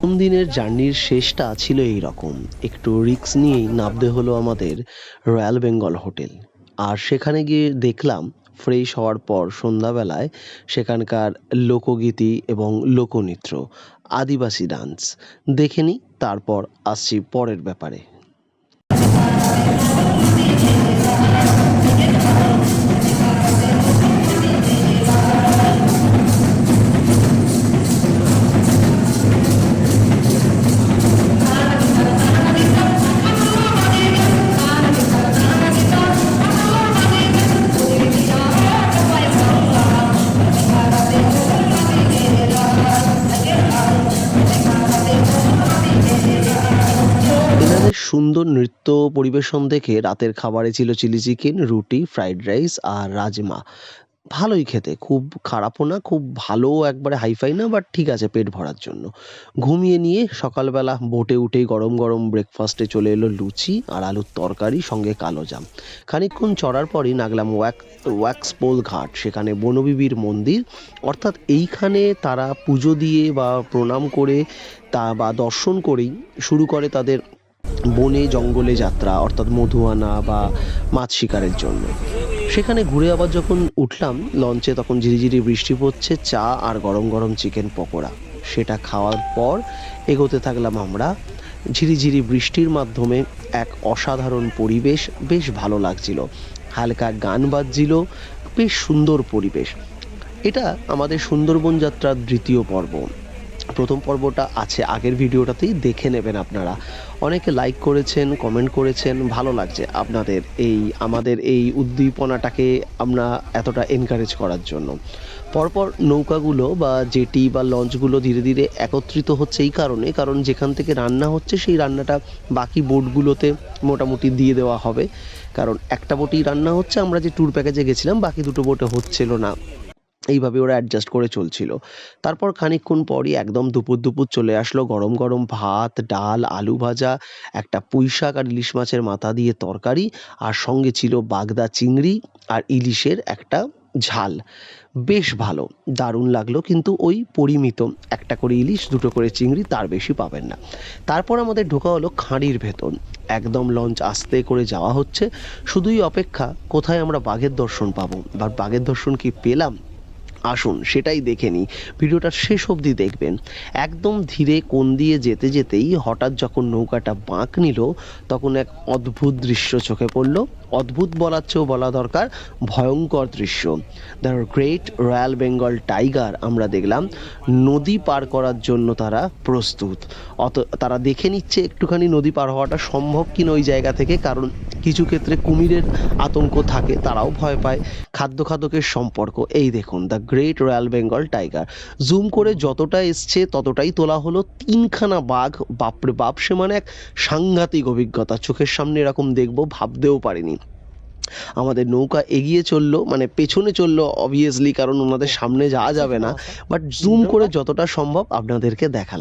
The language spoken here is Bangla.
প্রথম দিনের জার্নির শেষটা ছিল এই রকম একটু রিক্স নিয়েই নামতে হলো আমাদের রয়্যাল বেঙ্গল হোটেল। আর সেখানে গিয়ে দেখলাম, ফ্রেশ হওয়ার পর সন্ধ্যাবেলায় সেখানকার লোকগীতি এবং লোকনৃত্য, আদিবাসী ডান্স। দেখে নিই, তারপর আসছি পরের ব্যাপারে। এনাদের সুন্দর নৃত্য পরিবেশন দেখে রাতের খাবারে ছিল চিলি চিকেন, রুটি, ফ্রাইড রাইস আর রাজমা। ভালোই খেতে, খুব খারাপও না, খুব ভালো একবারে হাইফাই না, বাট ঠিক আছে পেট ভরার জন্য। ঘুমিয়ে নিয়ে সকালবেলা বোটে উঠেই গরম গরম ব্রেকফাস্টে চলে এলো লুচি আর আলুর তরকারি, সঙ্গে কালো জাম। খানিকক্ষণ চড়ার পরই নাগলাম ওয়াক, ওয়াক্সপোল ঘাট, সেখানে বনবিবির মন্দির। অর্থাৎ এইখানে তারা পুজো দিয়ে বা প্রণাম করে তা বা দর্শন করেই শুরু করে তাদের বনে জঙ্গলে যাত্রা, অর্থাৎ মধু আনা বা মাছ শিকারের জন্য। সেখানে ঘুরে আবার যখন উঠলাম, লঞ্চে তখন ঝিরিঝিরি বৃষ্টি পড়ছে, চা আর গরম গরম চিকেন পকোড়া। সেটা খাওয়ার পর এগোতে থাকলাম আমরা। ঝিরিঝিরি বৃষ্টির মাধ্যমে এক অসাধারণ পরিবেশ বেশ ভালো লাগছিল। হালকা গান বাজছিল, বেশ সুন্দর পরিবেশ। এটা আমাদের সুন্দরবন যাত্রার দ্বিতীয় পর্ব। প্রথম পর্বটা আছে, আগের ভিডিওটাতেই দেখে নেবেন আপনারা। অনেকে লাইক করেছেন কমেন্ট করেছেন, ভালো লাগছে আপনাদের এই, আমাদের এই উদ্দীপনাটাকে আমরা এতটা এনকারেজ করার জন্য। পরপর নৌকাগুলো বা জেটি বা লঞ্চগুলো ধীরে ধীরে একত্রিত হচ্ছে এই কারণে, কারণ যেখান থেকে রান্না হচ্ছে সেই রান্নাটা বাকি বোটগুলোতে মোটামুটি দিয়ে দেওয়া হবে। কারণ একটা বোটেই রান্না হচ্ছে, আমরা যে ট্যুর প্যাকেজে গেছিলাম, বাকি দুটো বোটে হচ্ছিল না। এইভাবে ওরা অ্যাডজাস্ট করে চলছিল। তারপর খানিকক্ষণ পরই একদম দুপুর দুপুর চলে আসলো গরম গরম ভাত, ডাল, আলু ভাজা, একটা পুঁই শাক আর ইলিশ মাছের মাথা দিয়ে তরকারি, আর সঙ্গে ছিল বাগদা চিংড়ি আর ইলিশের একটা ঝাল। বেশ ভালো, দারুণ লাগল কিন্তু ওই পরিমিত একটা করে ইলিশ, দুটো করে চিংড়ি তার বেশি পাবেন না। তারপর আমাদের ঢোকা হলো খাঁড়ির ভেতর। একদম লঞ্চ আস্তে করে যাওয়া হচ্ছে। শুধুই অপেক্ষা, কোথায় আমরা বাঘের দর্শন পাবো? বা বাঘের দর্শন কি পেলাম? আসুন, সেটাই দেখে নিই। ভিডিওটা শেষ অবধি দেখবেন। একদম ধীরে কোন দিয়ে যেতে যেতেই হঠাৎ যখন নৌকাটা বাঁক নিল, তখন এক অদ্ভুত দৃশ্য চোখে পড়ল। অদ্ভুত বলার চেয়েও বলা দরকার, ভয়ঙ্কর দৃশ্য। The great royal Bengal tiger আমরা দেখলাম, নদী পার করার জন্য তারা প্রস্তুত। অত, তারা দেখে নিচ্ছে একটুখানি নদী পার হওয়াটা সম্ভব কিনা ওই জায়গা থেকে, কারণ কিছু ক্ষেত্রে কুমিরের আতঙ্ক থাকে, তারাও ভয় পায়। খাদ্য খাদকের সম্পর্ক, এই দেখুন the great royal Bengal tiger zoom করে যতটা এসছে, ততটাই তোলা হলো তিনখানা বাঘ। বাপরে বাপ, সে মানে এক সাংঘাতিক অভিজ্ঞতা। চোখের সামনে এরকম দেখব, ভাবতেও পারিনি। আমাদের নৌকা এগিয়ে চলল মানে পেছনে চলল অবভিয়াসলি কারণ ওনাদের সামনে যাওয়া যাবে না। বাট জুম করে যতটা সম্ভব আপনাদেরকে দেখালাম।